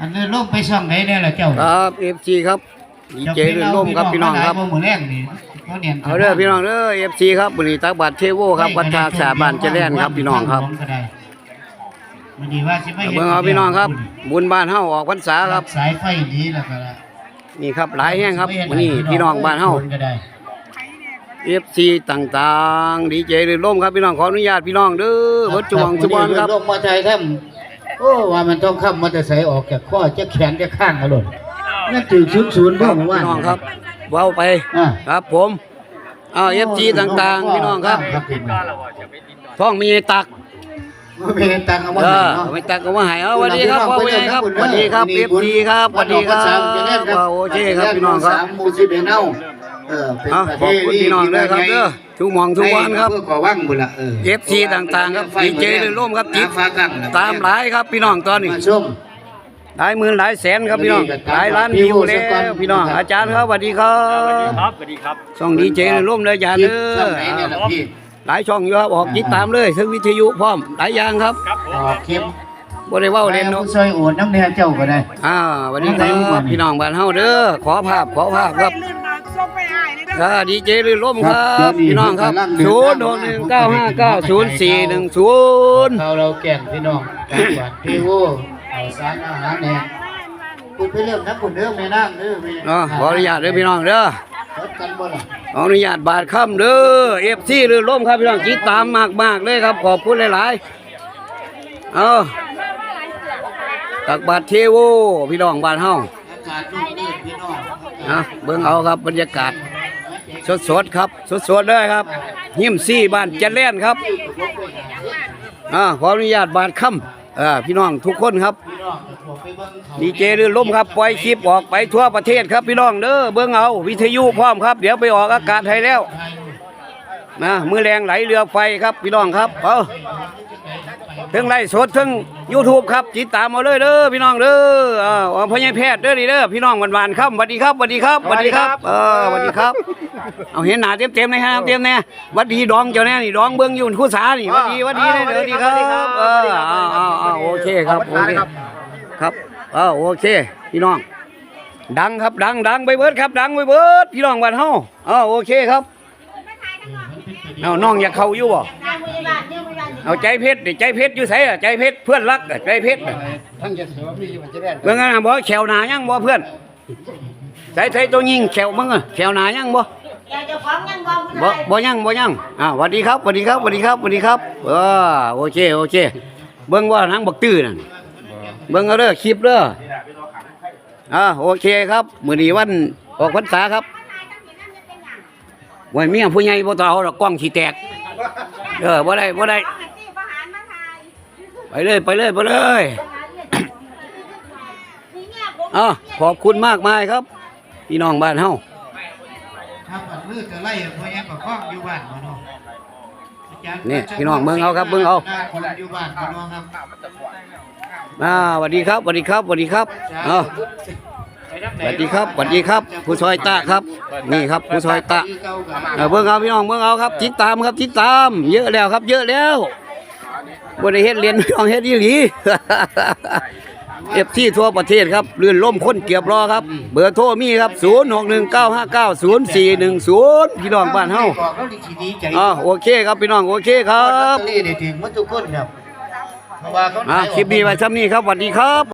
อันนี้ลงไปช่องไหนเนี่ยล่ะเจ้าครับเอฟซีครับดีเจเรื่นร่มครับพี่น้องครับหมู่แรงนี่เขาเนี่ยเอาเด้อพี่น้องเด้อเอฟซีครับบุรีตักบาทเทโวครับวัดทาสาบานเจริญครับพี่น้องครับมันดีว่าสิไม่เบิ่งเอาพี่น้องครับ บุญบ้านเฮาออกพรรษาครับสายไฟดีแล้วก็ละนี่ครับหลายแห้งครับวันนี้พี่น้องบ้านเฮาก็ได้เอฟซีต่างๆดีเจเรื่นร่มครับพี่น้องขออนุญาตพี่น้องเด้อเบิดจุวังจุบอนครับลงมาไทยถ้ำ โอ้ว่ามันต้องขับมอเตอร์ไซค์ออกจากข้อจะแขนจะข้างกระโดดนั่นจืดศูนย์ศูนย์พ่อมาว่าพี่น้องครับเว้าไปอ่าครับผมอ้าวเอฟซีต่างๆพี่น้องครับท้องมีตักไม่เป็นตังค์เอาไว้เอให้อเนาะไม่ตักก็ว่าใหายเอาสวัสดีครับพ่อผู้ใหญ่ครับสวัสดีครับเอฟซีครับสวัสดีครับว่าโอเคครับพี่น้องครับสามหมู่สิบ เอ็ดเอ้าเออเป็นเอาประขอบคุณพี่น้องด้วยครับเด้อทุกหมองทุกวันครับ เพื่อก่อว่างบุญละเออเอฟซีต่างๆครับดีเจเลยร่มครับจิตฟ้ากังตามหลายครับพี่น้องตอนนี้มาชม หลายหมื่นหลายแสนครับพี่น้องหลายล้านวิวแล้วพี่น้องอาจารย์ครับสวัสดีครับครับสวัสดีครับช่องดีเจเลยร่มเลยอาจารย์คลิเด้ปช่องไหนเนี่ยอล่ะพี่หลายช่องอยู่ครับออกติดตามเลยทั้งวิทยุพร้อมหลายอย่างครับครับผมออกคลิป บ่ได้เว้าเล่นน้อเนาะงซอยโอดน้ำแดงเจ้าก็ได้ อ่าวันนี้ครับพี่น้องบ้านเฮาเด้อขอภาพขอภาพครับลื่นมาส่งไป อ้ายเลยเด้ออ่าดีเจลื่นร่มครับพี่น้องครับศูนย์หกหนึ่งเก้าห้าเก้าศูนย์สี่หนึ่งศูนย์เขาเราแก่นพี่น้องจังหวัดพี่โวเอาสารอาหารแหน่คุณไปเริ่มนักคุณเริ่มในนั่งเด้อแม่อ่าขออนุญาตเด้อพี่น้องเด้อรถกันบ่ล่ะขออนุญาตบาทค่ำเด้อเอฟซีลื่นร่มครับพี่น้องจิตตามมากมากๆเลยครับขอบคุณหลายๆเอาตักบาทเทโวพี่น้องบ้านเฮาอากาศนุ่มนื่นพี่น้องนะเบิ่งเอาครับบรรยากาศ สดๆครับ สดๆเลยครับหิมซี่บ้านเจริญครับอ่าขออนุญาตบาทค่ำอ่าพี่น้องทุกคนครับมีเจเรือล่มครับปล่อยคลิปออกไปทั่วประเทศครับพี่น้องเด้อเบิ่งเอาวิทยุพร้อมครับ เดี๋ยวไปออกอากาศให้แล้วนะมือแรงไหลเรือไฟครับพี่น้องครับเอาทั้งไล่สดทั้งยูทูบครับติดตามมาเลยเด้อพี่น้องเด้ออ่าพญาแพทย์เด้อนี่เด้อพี่น้องหวานๆครับสวัสดีครับสวัสดีครับสวัสดีครับเออสวัสดีครับ เอาเห็นหน้าเต็มๆเลยฮะเต็มๆแน่หวัดดีดองเจ้าแน่นี่ดองเบิ่งอยู่คู่สานี่หวัดดีหวัดดีเด้อเด้อดีครับเออเอาเอาเอาโอเคครับโอเคครับเออโอเคพี่น้อง ดังครับดังดังไปเบิดครับ ดังไปเบิดพี่น้องบ้านเฮาเออโอเคครับเอาน้องอยากเข้าอยู่บ่เอาใจเพชรดิใจเพชรอยู่ไสอะใจเพชรเพื่อนรักอะใจเพชรอะทั้งจะถือว่าพี่มันจะได้เบิ่งกันนะบ่แขวหนายังบ่เพื่อนใส่ใส่ตัวยิงแขวมึงอะแขวหนายังบ่ อยากจะฟ้องยังบอกผู้บ่ใดบ่ยังบ่ยังอ่าสวัสดีครับสวัสดีครับสวัสดีครับสวัสดีครับเออโอเคโอเค เบิ่งว่านังบักตื้อนั่นเบิ่งเอาเด้อคลิปเด้ออ่าโอเคครับมื้อนี้วันออกพรรษาครับไว้เมียผู้ใหญ่บ่ต้องเอาดอกกล้องสิแตก เออบ่ได้บ่ได้ให้ตีประหารมาทายไปเลยไปเลยไปเลย นี่เนี่ยผม อ่าขอบคุณมากมายครับ พี่น้องบ้านเฮาถ้าปัด มือจะไล่เพราะยังกับข้องอยู่บ้านบ่เนาะอาจารย์นี่พี่น้องเบิ่งเอาครับเบิ่งเอาหน้คนอยู่บ้านบ่เนาะครับอ่าสวัสดีครับสวัสดีครับสวัสดีครับอ่าสวัสดีครับสวัสดีครับ ผู้ซอยตาครับ นี่ครับ ผู้ซอยตาเออเบิ่งเอาพี่น้องเบิ่งเอาครับติดตามครับติดตาม เยอะแล้วครับ เยอะแล้วบ่ได้เฮ็ดเรียนพี่น้องเฮ็ดอีหลี เอฟที่ทั่วประเทศครับเลื่อนล่มคนเกียบรอครับ เบอร์โทรมีครับ 0619590410 พี่น้องบ้านเฮาบอกแล้วดีดีใจอ่าโอเคครับพี่น้องโอเคครัลอตบเตอรี่ได้ถึงหมดทุกคนครับเพราะว่าเขาอ่าคลิปนี้ไว้ซ้ำนี้ครับสวัสดีครับ